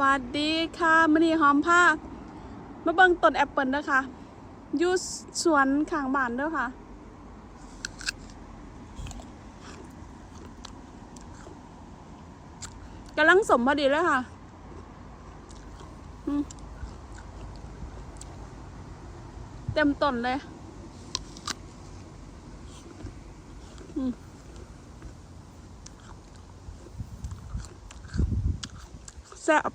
วัสดีค่ะมื่อนี้หอมผ้ามาเบิ่งต้นแอปเปิลเด้อค่ะอยู่สวนข้างบ้านด้อค่ะ กำลังสมพอดีเลยค่ะเต็มต้นเลย แซ่บ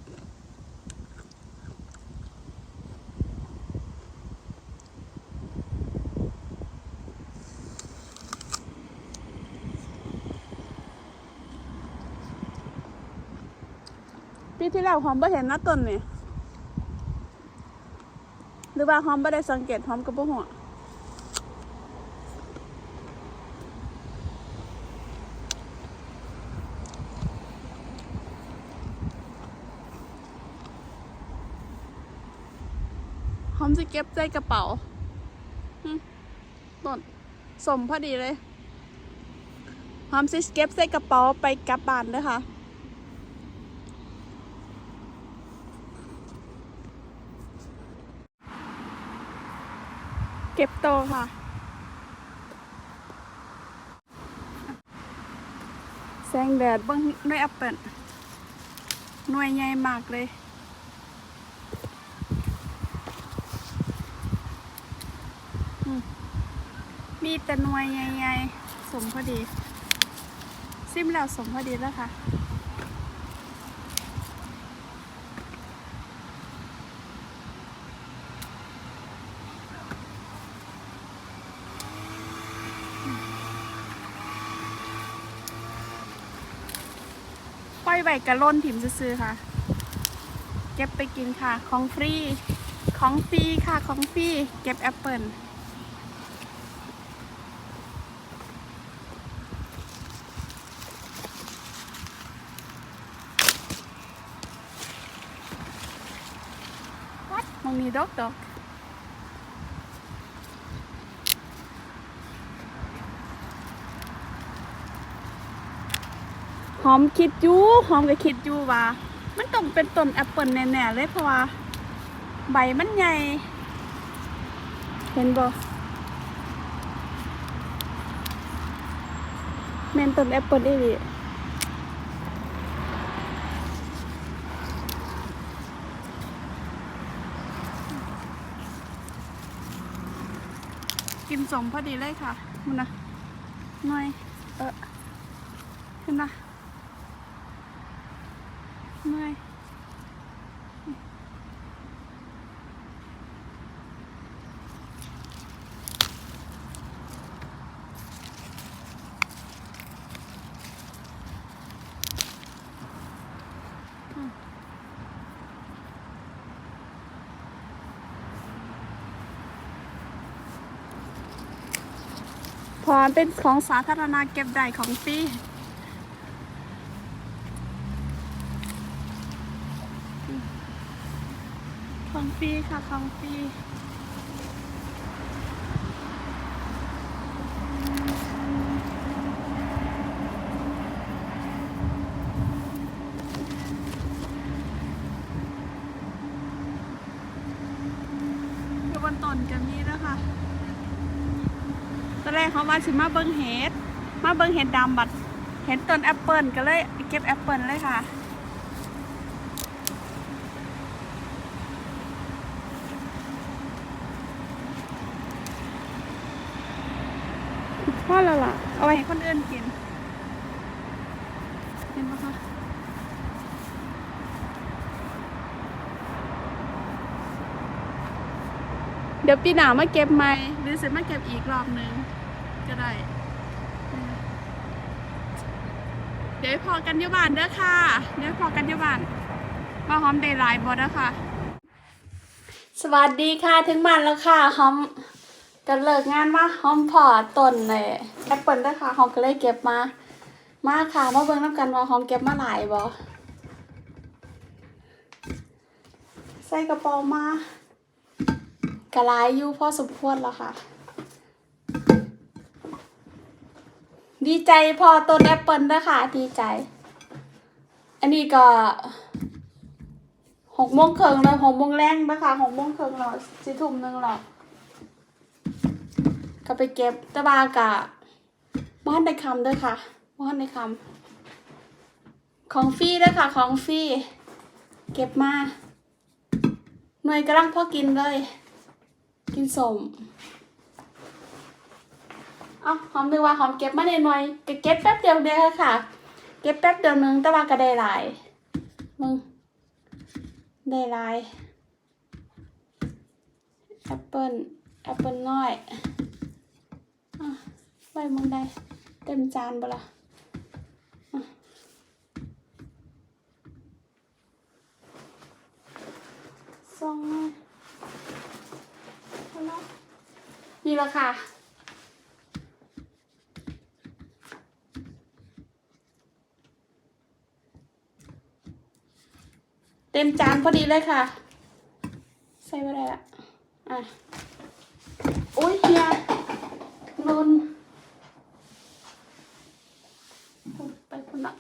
ปีที่แล้วหอมบ่เห็นหน้าต้นนี่หรือว่าหอมบ่ได้สังเกตหอมกับบ่หัว หอมจะเก็บใส่กระเป๋าอืมต้นสมพอดีเลยหอมสิเก็บใส่กระเป๋าไปกลับบ้านเด้ค่ะเก็บโตค่ะ แสงแดดเบิ้งหน่วยแอปเปิลหน่วยใหญ่มากเลย มีแต่หน่วยใหญ่ๆสมพอดี ซิมแล้วสมพอดีแล้วค่ะปล่อยไว้กระล่นถิ่มซื้อค่ะ เก็บไปกินค่ะ ของฟรี ของฟรีค่ะ ของฟรี เก็บแอปเปิลวัด มองมีดอกดอกหอมคิดอยู่หอมก็คิดอยู่ว่า มันต้องเป็นต้นแอปเปิลแน่ๆเลยเพราะว่า ใบมันใหญ่ เห็นบ่แม่นต้นแอปเปิลอีหลี กินสมพอดีเลยค่ะมันนะหน่อยเออเห็นปะเมื่อย พอมันเป็นของสาธารณะเก็บได้ของฟรีของฟรีค่ะของฟรีบนต้นกันนี้นะคะ อนแรกเขาว่าสิมาเบิ้งเห็ดมาเบิ้งเห็ดดำบัดเห็นต้นแอปเปิลก็เลยเก็บแอปเปิลเลยค่ะพ่อแล้วล่ะ เอาไว้ให้คนอื่นกิน เห็นปะคะเดี๋ยวปีหน้ามาเก็บใหม่หรือจมาเก็บอีกรอบหนึ่ง ก็ได้ เดี๋ยวพอกันยุบานเด้อค่ะ เดี๋ยวพอกันยุบานมาหอมเดย์ไลน์บอเด้อค่ะสวัสดีค่ะถึงบ้านแล้วค่ะหอมก็เลิกงานมาหอมพอต้นเลยแอปเปิลด้วยค่ะหอมก็เลยเก็บมา มาค่ะมาเบิ่งน้ำกันว่าหอมเก็บมาหลายบ่ใส่กระเป๋ามากระลายอยู่พอสมควรแล้วค่ะ ดีใจพอต้นแอปเปิลด้วยค่ะดีใจ อันนี้ก็หกโมงครึ่งเลยหกโมงแรงนะคะหกโมงครึ่งหรอสี่ทุ่มหนึ่งหรอก็ไปเก็บตะบากะบ้านในคำด้วยค่ะบ้านในคำของฟรีด้วยค่ะ ของฟรีเก็บมาหน่วยกำลังพอกินเลย กินสม เอาหอมนึกว่าหอมเก็บมาในหน่วยก็เก็บแป๊บเดียวเดียวค่ะ เก็บแป๊บเดียวหนึงแต่ว่าก็ได้หลายมึงได้หลายแอปเปิลแอปเปิลน้อยอะไว้มึงได้เต็มจานบ่ล่ะอะสองหน่อยเอาลนี่ละค่ะ ต็มจานพอดีเลยค่ะ ใส่ไปได้ละอะโอ้ยเฮียลนไปคนละ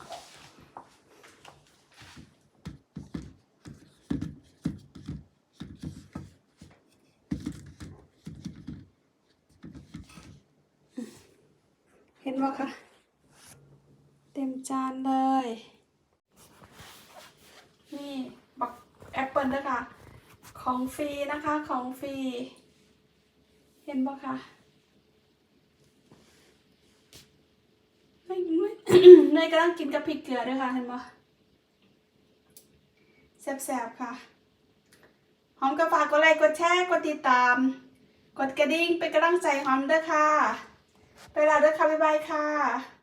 เห็นบ่คะ เต็มจานเลย นี่บักแอป เด้วยค่ะ ของฟรีนะคะของฟรี เห็นปะคะไม่ไม่เนยกำลังกินกับพริกเกลือด้วยค่ะเห็นปะแซบๆค่ะ หอมก็ฝากกดไลค์กดแชร์กดติดตาม กดกระดิ่งเป็นกำลังใจหอมด้วยค่ะ ไปแล้วด้วยค่ะ บ๊ายบายค่ะ